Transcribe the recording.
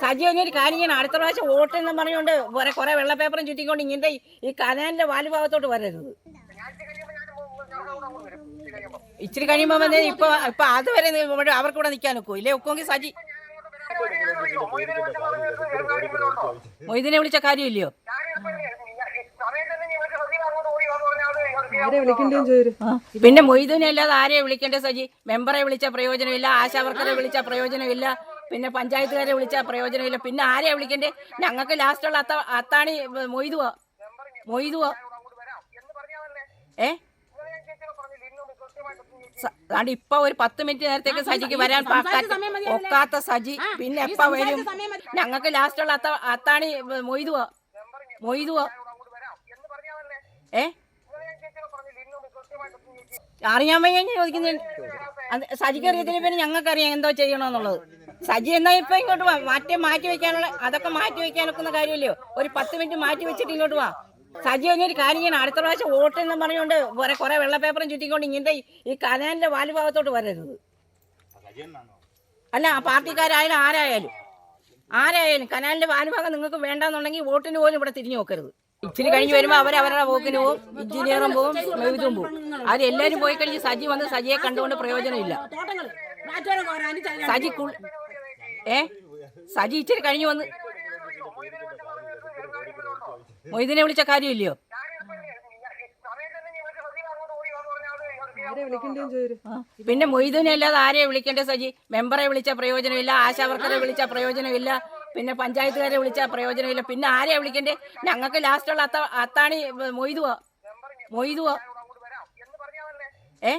സജി ഒരു കാര്യം ചെയ്യണം. അടുത്ത പ്രാവശ്യം വോട്ട് എന്ന് പറഞ്ഞുകൊണ്ട് കുറെ കുറെ വെള്ള പേപ്പറും ചുറ്റിക്കൊണ്ട് ഇങ്ങനത്തെ ഈ- കനാലിന്റെ വാലുഭാഗത്തോട്ട് വരരുത്. ഇച്ചിരി കഴിയുമ്പോ വന്ന് ഇപ്പൊ ഇപ്പൊ അതുവരെ അവർക്ക് ഇവിടെ നിൽക്കാൻ ഒക്കും? ഇല്ലേ ഒക്കുമെങ്കിൽ സജി? മൊയ്തിനെ വിളിച്ച കാര്യമില്ലയോ പിന്നെ മൊയ്തുനെ അല്ലാതെ ആരെയെ വിളിക്കേണ്ടത് സജി? മെമ്പറെ വിളിച്ച പ്രയോജനമില്ല ആശാവർക്കറെ വിളിച്ച പ്രയോജനമില്ല. പിന്നെ പഞ്ചായത്തുകാരെ വിളിച്ച പ്രയോജനമില്ല പിന്നെ ആരെയാ വിളിക്കണ്ടേ? ഞങ്ങൾക്ക് ലാസ്റ്റുള്ള അത്ത അത്താണി മൊയ്തുവാ? മൊയ്തുവാ? ഏ? ദാണ്ട് ഇപ്പൊ ഒരു പത്ത് മിനിറ്റ് നേരത്തേക്ക് സജിക്ക് വരാൻ ഒക്കാത്ത സജി പിന്നെ എപ്പ വരും? ഞങ്ങൾക്ക് ലാസ്റ്റുള്ള അത്ത അത്താണി മൊയ്തുവാ? മൊയ്തുവാ? ഏ? അറിയാൻ വയ്യ ചോദിക്കുന്നുണ്ട്. സജിക്ക് അറിയത്തിന് പിന്നെ ഞങ്ങൾക്ക് അറിയാം എന്തോ ചെയ്യണമെന്നുള്ളത് സജി എന്നാ ഇപ്പൊ ഇങ്ങോട്ട് വാ. മാറ്റി മാറ്റി വെക്കാനുള്ള അതൊക്കെ മാറ്റി വെക്കാൻ ഒക്കുന്ന കാര്യമില്ലയോ? ഒരു പത്ത് മിനിറ്റ് മാറ്റി വെച്ചിട്ട് ഇങ്ങോട്ട് വാ. സജി ഒരു കാര്യം ചെയ്യണം. അടുത്ത പ്രാവശ്യം വോട്ട് എന്ന് പറഞ്ഞുകൊണ്ട് കുറെ കുറെ വെള്ള പേപ്പറും ചുറ്റിക്കൊണ്ട് ഇങ്ങനത്തെ ഈ- കനാലിന്റെ വാലുഭാഗത്തോട്ട് വരരുത്. അല്ല ആ പാർട്ടിക്കാരായാലും ആരായാലും ആരായാലും കനാലിന്റെ വാലുഭാഗം നിങ്ങൾക്ക് വേണ്ടെന്നുണ്ടെങ്കിൽ വോട്ടിന് പോലും ഇവിടെ തിരിഞ്ഞു നോക്കരുത്. ഇച്ചിരി കഴിഞ്ഞ് വരുമ്പോൾ അവർ അവരുടെ പോക്കിന് പോവും എഞ്ചിനീയറും പോവും മെഴുതും പോവും. അവരെല്ലാവരും പോയി കഴിഞ്ഞ് സജി വന്ന് സജിയെ കണ്ടുകൊണ്ട് പ്രയോജനമില്ല. സജി ഏ? സജി ഇച്ചിരി കഴിഞ്ഞു വന്ന്. മൊയ്തിനെ വിളിച്ച കാര്യമില്ലയോ. പിന്നെ മൊയ്തീനെ അല്ലാതെ ആരെയെ വിളിക്കേണ്ടത് സജി? മെമ്പറെ വിളിച്ച പ്രയോജനമില്ല ആശാവർക്കറെ വിളിച്ച പ്രയോജനമില്ല പിന്നെ പഞ്ചായത്തുകാരെ വിളിച്ച പ്രയോജനമില്ല പിന്നെ ആരെയാ വിളിക്കണ്ടേ? ഞങ്ങൾക്ക് ലാസ്റ്റുള്ള അത്ത അത്താണി മൊയ്തുവാ? മൊയ്തുവാ? ഏ?